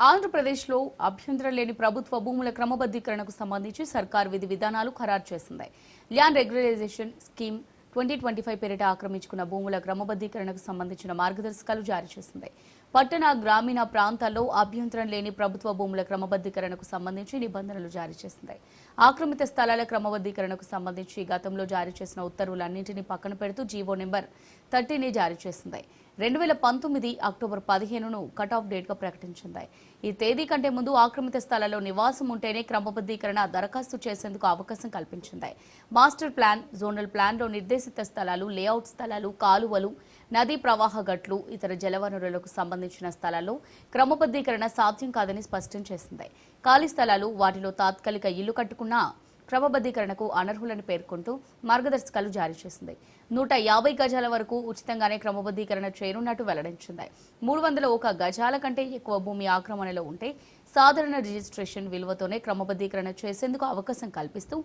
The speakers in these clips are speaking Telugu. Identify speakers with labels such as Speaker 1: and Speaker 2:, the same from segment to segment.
Speaker 1: ఆంధ్రప్రదేశ్లో అభ్యంతరం లేని ప్రభుత్వ భూముల క్రమబద్ధీకరణకు సంబంధించి సర్కార్ విధి విధానాలు ఖరారు చేసింది. Land regularization scheme twenty twenty five పేరిట ఆక్రమించుకున్న భూముల క్రమబద్ధీకరణకు సంబంధించిన మార్గదర్శకాలు జారీ చేసింది. పట్టణ గ్రామీణ ప్రాంతాల్లో అభ్యంతరం లేని ప్రభుత్వ భూముల క్రమబద్ధీకరణకు సంబంధించి నిబంధనలు జారీ చేసింది. ఆక్రమిత స్థలాల క్రమబద్ధీకరణకు సంబంధించి గతంలో జారీ చేసిన ఉత్తర్వులన్నింటినీ పక్కన పెడుతూ జీవో నెంబర్ థర్టీని జారీ చేసింది. రెండు వేల పంతొమ్మిది అక్టోబర్ పదిహేనును కట్ ఆఫ్ డేట్గా ప్రకటించింది. ఈ తేదీ కంటే ముందు ఆక్రమిత స్థలాల్లో నివాసం ఉంటేనే క్రమబద్ధీకరణ దరఖాస్తు చేసేందుకు అవకాశం కల్పించింది. మాస్టర్ ప్లాన్ జోనల్ ప్లాన్లో నిర్దేశిత స్థలాలు లేఅవుట్ స్థలాలు కాలువలు నదీ ప్రవాహ గట్లు ఇతర జలవనరులకు సంబంధించిన స్థలాల్లో క్రమబద్ధీకరణ సాధ్యం కాదని స్పష్టం చేసింది. ఖాళీ స్థలాలు వాటిలో తాత్కాలిక ఇల్లు కట్టుకున్నా క్రమబద్ధీకరణకు అనర్హులను పేర్కొంటూ మార్గదర్శకాలు జారీ చేసింది. నూట యాభై గజాల వరకు ఉచితంగానే క్రమబద్ధీకరణ చేయనున్నట్టు వెల్లడించింది. మూడు వందల ఒక గజాల కంటే ఎక్కువ భూమి ఆక్రమణలో ఉంటే సాధారణ రిజిస్ట్రేషన్ విలువతోనే క్రమబద్ధీకరణ చేసేందుకు అవకాశం కల్పిస్తూ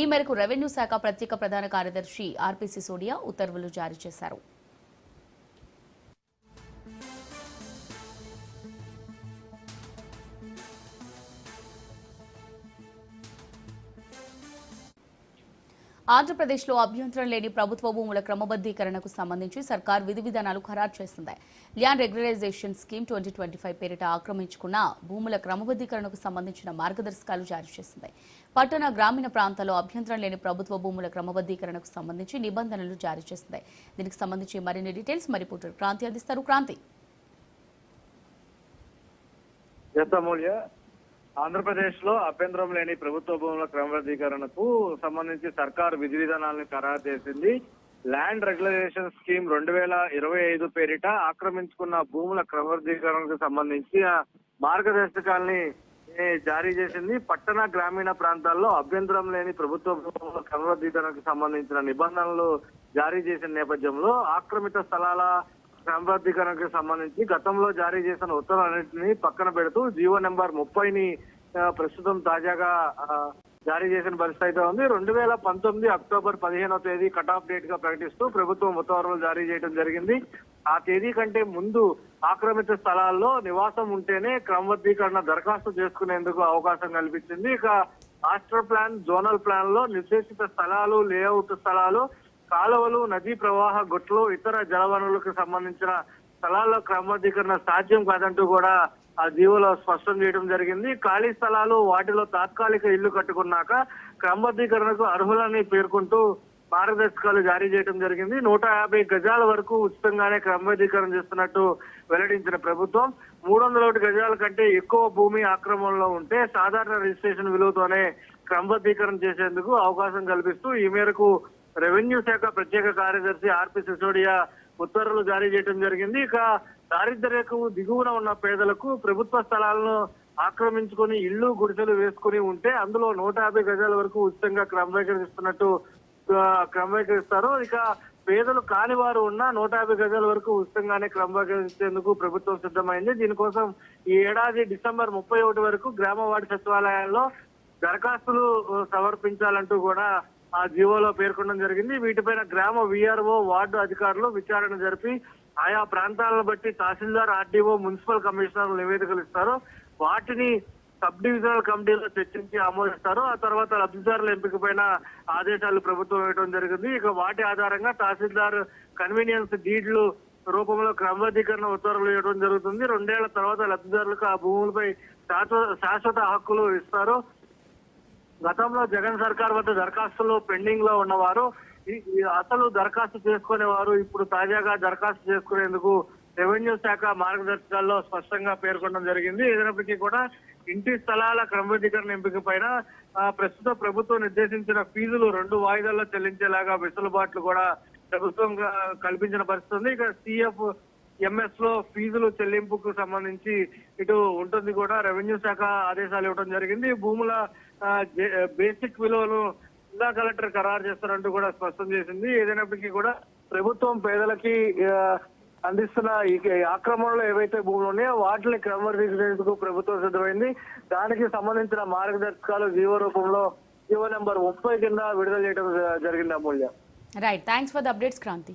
Speaker 1: ఈ మేరకు రెవెన్యూ శాఖ ప్రత్యేక ప్రధాన కార్యదర్శి ఆర్పీ సిసోడియా ఉత్తర్వులు జారీ చేశారు. ఆంధ్రప్రదేశ్లో అభ్యంతరం లేని ప్రభుత్వ భూముల క్రమబద్ధీకరణకు సంబంధించి సర్కార్ విధి విధానాలు ఖరారు చేసింది land regularization scheme twenty twenty five పేరిట ఆక్రమించుకున్న భూముల క్రమబద్ధీకరణకు సంబంధించిన మార్గదర్శకాలు జారీ చేసింది పట్టణ గ్రామీణ ప్రాంతాల్లో అభ్యంతరం లేని ప్రభుత్వ భూముల క్రమబద్ధీకరణకు సంబంధించి నిబంధనలు జారీ చేసింది దీనికి సంబంధించి మరిన్ని డీటెయిల్స్ మరి రిపోర్టర్ క్రాంతి అందిస్తారు. క్రాంతి.
Speaker 2: ఆంధ్రప్రదేశ్లో అభ్యంతరం లేని ప్రభుత్వ భూముల క్రమబద్ధీకరణకు సంబంధించి సర్కార్ విధి విధానాలను ఖరారు చేసింది. ల్యాండ్ రెగ్యులరేషన్ స్కీమ్ రెండు వేల ఇరవై ఐదు పేరిట ఆక్రమించుకున్న భూముల క్రమబద్ధీకరణకు సంబంధించి మార్గదర్శకాల్ని జారీ చేసింది. పట్టణ గ్రామీణ ప్రాంతాల్లో అభ్యంతరం లేని ప్రభుత్వ భూముల క్రమబద్ధీకరణకు సంబంధించిన నిబంధనలు జారీ చేసిన నేపథ్యంలో ఆక్రమిత స్థలాల క్రమబద్ధీకరణకు సంబంధించి గతంలో జారీ చేసిన ఉత్తర్వులన్నింటినీ పక్కన పెడుతూ జీవో నెంబర్ ముప్పైని ప్రస్తుతం తాజాగా జారీ చేసిన పరిస్థితి అయితే ఉంది. రెండు వేల పంతొమ్మిది అక్టోబర్ పదిహేనో తేదీ కట్ ఆఫ్ డేట్గా ప్రకటిస్తూ ప్రభుత్వం ఉత్తర్వులు జారీ చేయడం జరిగింది. ఆ తేదీ కంటే ముందు ఆక్రమిత స్థలాల్లో నివాసం ఉంటేనే క్రమబద్ధీకరణ దరఖాస్తు చేసుకునేందుకు అవకాశం కల్పించింది. ఇక మాస్టర్ ప్లాన్ జోనల్ ప్లాన్లో నిర్దేశిత స్థలాలు లేఅవుట్ స్థలాలు కాలువలు నదీ ప్రవాహ గుట్లు ఇతర జలవనరులకు సంబంధించిన స్థలాల్లో క్రమబద్ధీకరణ సాధ్యం కాదంటూ కూడా ఆ జీవోలో స్పష్టం చేయడం జరిగింది. ఖాళీ స్థలాలు వాటిలో తాత్కాలిక ఇల్లు కట్టుకున్నాక క్రమబద్ధీకరణకు అర్హులని పేర్కొంటూ మార్గదర్శకాలు జారీ చేయడం జరిగింది. నూట యాభై గజాల వరకు ఉచితంగానే క్రమబద్ధీకరణ చేస్తున్నట్టు వెల్లడించిన ప్రభుత్వం మూడు వందల ఒకటి గజాల కంటే ఎక్కువ భూమి ఆక్రమణలో ఉంటే సాధారణ రిజిస్ట్రేషన్ విలువతోనే క్రమబద్ధీకరణ చేసేందుకు అవకాశం కల్పిస్తూ ఈ మేరకు రెవెన్యూ శాఖ ప్రత్యేక కార్యదర్శి ఆర్పి సిసోడియా ఉత్తర్వులు జారీ చేయడం జరిగింది. ఇక దారిద్ర్యకు దిగువన ఉన్న పేదలకు ప్రభుత్వ స్థలాలను ఆక్రమించుకొని ఇళ్ళు గుడిసెలు వేసుకుని ఉంటే అందులో నూట యాభై గజాల వరకు ఉచితంగా క్రమవీకరిస్తున్నట్టు క్రమవీకరిస్తారు ఇక పేదలు కాని వారు ఉన్న నూట యాభై గజాల వరకు ఉచితంగానే క్రమవీకరించేందుకు ప్రభుత్వం సిద్ధమైంది. దీనికోసం ఈ ఏడాది డిసెంబర్ ముప్పై ఒకటి వరకు గ్రామ వార్డు సచివాలయాల్లో దరఖాస్తులు సమర్పించాలంటూ కూడా ఆ జీవోలో పేర్కొనడం జరిగింది. వీటిపైన గ్రామ విఆర్ఓ వార్డు అధికారులు విచారణ జరిపి ఆయా ప్రాంతాలను బట్టి తహసీల్దార్ ఆర్డీఓ మున్సిపల్ కమిషనర్ నివేదికలు ఇస్తారు. వాటిని సబ్ డివిజనల్ కమిటీలో చర్చించి ఆమోదిస్తారు. ఆ తర్వాత లబ్ధిదారుల ఎంపిక పైన ఆదేశాలు ప్రభుత్వం ఇవ్వడం జరిగింది. ఇక వాటి ఆధారంగా తహసీల్దార్ కన్వీనియన్స్ డీడ్లు రూపంలో క్రమబద్ధీకరణ ఉత్తర్వులు ఇవ్వడం జరుగుతుంది. రెండేళ్ళ తర్వాత లబ్ధిదారులకు ఆ భూములపై శాశ్వత శాశ్వత హక్కులు ఇస్తారు. గతంలో జగన్ సర్కార్ వద్ద దరఖాస్తులు పెండింగ్లో ఉన్నవారు అసలు దరఖాస్తు చేసుకునేవారు ఇప్పుడు తాజాగా దరఖాస్తు చేసుకునేందుకు రెవెన్యూ శాఖ మార్గదర్శకాల్లో స్పష్టంగా పేర్కొనడం జరిగింది. ఏదైనప్పటికీ కూడా ఇంటి స్థలాల క్రమబద్ధీకరణ ఎంపిక పైన ప్రస్తుత ప్రభుత్వం నిర్దేశించిన ఫీజులు రెండు వాయిదాల్లో చెల్లించేలాగా వెసులుబాట్లు కూడా ప్రభుత్వం కల్పించిన పరిస్థితి ఉంది. ఇక సిఎఫ్ ఎంఎస్లో ఫీజులు చెల్లింపుకు సంబంధించి ఇటు ఉంటుంది కూడా. రెవెన్యూ శాఖ ఆదేశాలు ఇవ్వడం జరిగింది. భూముల బేసిక్ విలువను జిల్లా కలెక్టర్ ఖరారు చేస్తారంటూ కూడా స్పష్టం చేసింది. ఏదైనప్పటికీ కూడా ప్రభుత్వం పేదలకి అందిస్తున్న ఈ ఆక్రమణలో ఏవైతే భూములు ఉన్నాయో వాటిని క్రమబద్ధీకరించేందుకు ప్రభుత్వం సిద్ధమైంది. దానికి సంబంధించిన మార్గదర్శకాలు జీవో రూపంలో జీవో నెంబర్ ముప్పై కింద విడుదల చేయడం జరిగింది Amulya.
Speaker 1: Right thanks for the updates Kranti